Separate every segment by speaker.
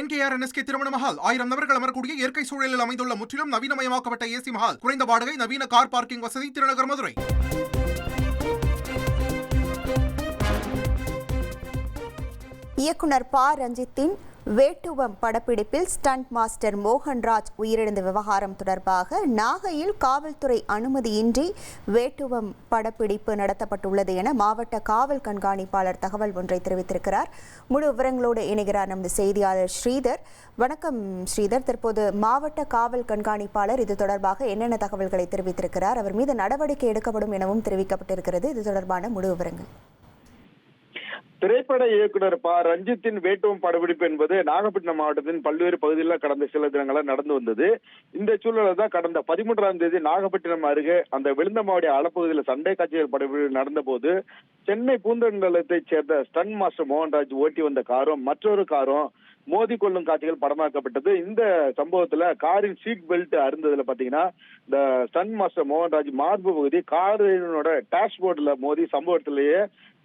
Speaker 1: NKR NSK திருமண மஹால். ஆயிரம் நபர்கள் அமரக்கூடிய இயற்கை சூழலில் அமைந்துள்ள முற்றிலும் நவீனமயமாக்கப்பட்ட ஏசி மஹால். குறைந்த வாடகை நவீன கார் பார்க்கிங் வசதி திருநகர் மதுரை.
Speaker 2: இயக்குனர் ப. ரஞ்சித்தின் வேட்டுவம் படப்பிடிப்பில் ஸ்டண்ட் மாஸ்டர் மோகன்ராஜ் உயிரிழந்த விவகாரம் தொடர்பாக நாகையில் காவல்துறை அனுமதியின்றி வேட்டுவம் படப்பிடிப்பு நடத்தப்பட்டுள்ளது என மாவட்ட காவல் கண்காணிப்பாளர் தகவல் ஒன்றை தெரிவித்திருக்கிறார். முழு விவரங்களோடு இணைகிறார் நமது செய்தியாளர் ஸ்ரீதர். வணக்கம் ஸ்ரீதர். தற்போது மாவட்ட காவல் கண்காணிப்பாளர் இது தொடர்பாக என்னென்ன தகவல்களை தெரிவித்திருக்கிறார்? அவர் மீது நடவடிக்கை எடுக்கப்படும் எனவும் தெரிவிக்கப்பட்டிருக்கிறது. இது தொடர்பான முழு விவரங்கள்.
Speaker 3: திரைப்பட இயக்குனர் ப. ரஞ்சித்தின் வேட்டுவம் படப்பிடிப்பு என்பது நாகப்பட்டினம் மாவட்டத்தின் பல்வேறு பகுதிகளில் கடந்த சில தினங்களாக நடந்து வந்தது. இந்த சூழலில் தான் கடந்த பதிமூன்றாம் தேதி நாகப்பட்டினம் அருகே அந்த விழுந்தமாவடி அளப்பகுதியில் சண்டை காட்சிகள் படப்பிடிப்பு நடந்த போது சென்னை பூந்தண்டலத்தைச் சேர்ந்த ஸ்டன் மாஸ்டர் மோகன்ராஜ் ஓட்டி வந்த காரும் மற்றொரு காரும் மோதி கொள்ளும் காட்சிகள் படமாக்கப்பட்டது. இந்த சம்பவத்துல காரின் சீட் பெல்ட் அருந்ததுல பாத்தீங்கன்னா இந்த ஸ்டன் மாஸ்டர் மோகன்ராஜ் மார்பு பகுதி காரினோட டேஷ்போர்ட்ல மோதி சம்பவத்திலேயே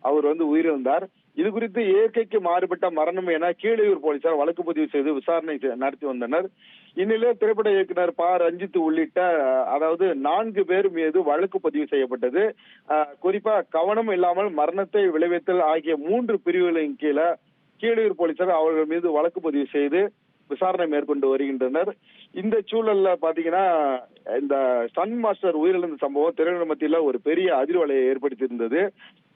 Speaker 3: அவர் வந்து உயிரிழந்தார். இது குறித்து இயற்கைக்கு மாறுபட்ட மரணம் என கீழையூர் போலீசார் வழக்கு பதிவு செய்து விசாரணை நடத்தி வந்தனர். இந்நிலையில் திரைப்பட இயக்குனர் ப. ரஞ்சித் உள்ளிட்ட அதாவது நான்கு பேர் மீது வழக்கு பதிவு செய்யப்பட்டது. குறிப்பா கவனம் இல்லாமல் மரணத்தை விளைவித்தல் ஆகிய மூன்று பிரிவுகளின் கீழே கீழையூர் போலீசார் அவர்கள் மீது வழக்கு பதிவு செய்து விசாரணை மேற்கொண்டு வருகின்றனர். இந்த சூழல்ல பாத்தீங்கன்னா இந்த சன் மாஸ்டர் உயிரிழந்த சம்பவம் திரையுலக மத்தியில ஒரு பெரிய அதிர்வலையை ஏற்படுத்தியிருந்தது. இருந்தது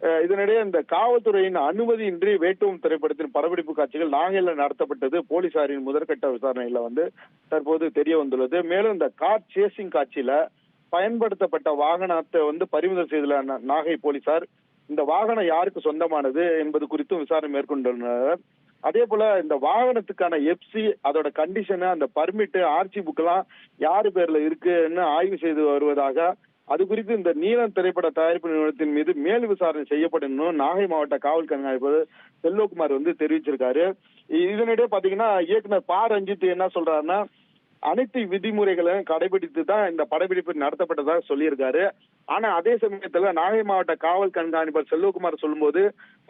Speaker 3: இதனிடையே இந்த காவல்துறையின் அனுமதியின்றி வேட்டுவம் திரைப்படத்தின் படப்பிடிப்பு காட்சிகள் நாகையில நடத்தப்பட்டது. போலீசாரின் முதற்கட்ட விசாரணையில வந்து தற்போது தெரிய வந்துள்ளது. மேலும் இந்த கார் சேசிங் காட்சியில பயன்படுத்தப்பட்ட வாகனத்தை வந்து பறிமுதல் செய்துள்ள நாகை போலீசார். இந்த வாகனம் யாருக்கு சொந்தமானது என்பது குறித்தும் விசாரணை மேற்கொண்டுள்ளனர். அதே போல இந்த வாகனத்துக்கான எப்சி அதோட கண்டிஷனு அந்த பர்மிட்டு ஆர்சி புக்கெல்லாம் யாரு பேர்ல இருக்குன்னு ஆய்வு செய்து வருவதாக அது குறித்து இந்த நீலம் திரைப்பட தயாரிப்பு நிறுவனத்தின் மீது மேல் விசாரணை செய்யப்படும் நாகை மாவட்ட காவல் கண்காணிப்பு செல்வகுமார் வந்து தெரிவிச்சிருக்காரு. இதனிடையே பாத்தீங்கன்னா இயக்குனர் ப. ரஞ்சித் என்ன சொல்றாருன்னா அனைத்து விதிமுறைகளையும் கடைபிடித்து தான் இந்த படப்பிடிப்பு நடத்தப்பட்டதாக சொல்லியிருக்காரு. ஆனா அதே சமயத்துல நாகை மாவட்ட காவல் கண்காணிப்பாளர் செல்வகுமார் சொல்லும்போது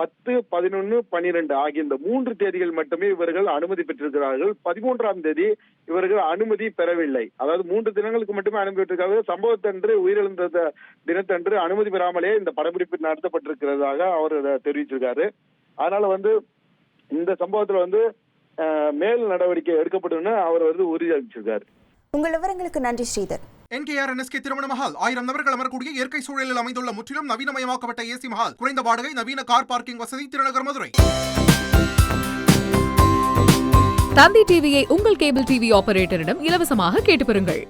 Speaker 3: பத்து பதினொன்னு பனிரெண்டு ஆகிய இந்த மூன்று தேதிகள் மட்டுமே இவர்கள் அனுமதி பெற்றிருக்கிறார்கள். பதிமூன்றாம் தேதி இவர்கள் அனுமதி பெறவில்லை. அதாவது மூன்று தினங்களுக்கு மட்டுமே அனுமதி பெற்றிருக்கார்கள் சம்பவத்தன்று உயிரிழந்த தினத்தன்று அனுமதி பெறாமலே இந்த படப்பிடிப்பு நடத்தப்பட்டிருக்கிறதாக அவர் தெரிவிச்சிருக்காரு. அதனால வந்து இந்த சம்பவத்துல வந்து மேல் நடவடிக்கை எடுக்கப்படும்னு அவர் வந்து உறுதியளிச்சிருக்காரு.
Speaker 2: உங்கள் விவரங்களுக்கு நன்றி ஸ்ரீதர்.
Speaker 1: என்கேஆர் என்எஸ்கே திருமண மஹால். ஆயிரம் நபர்கள் அமரக்கூடிய இயற்கை சூழலில் அமைந்துள்ள முற்றிலும் நவீனமயமாக்கப்பட்ட ஏசி மஹால். குறைந்த வாடகை நவீன கார் பார்க்கிங் வசதி திருநகர் மதுரை.
Speaker 4: தந்தி டிவியை உங்கள் கேபிள் டிவி ஆபரேட்டரிடம் இலவசமாக கேட்டு பெறுங்கள்.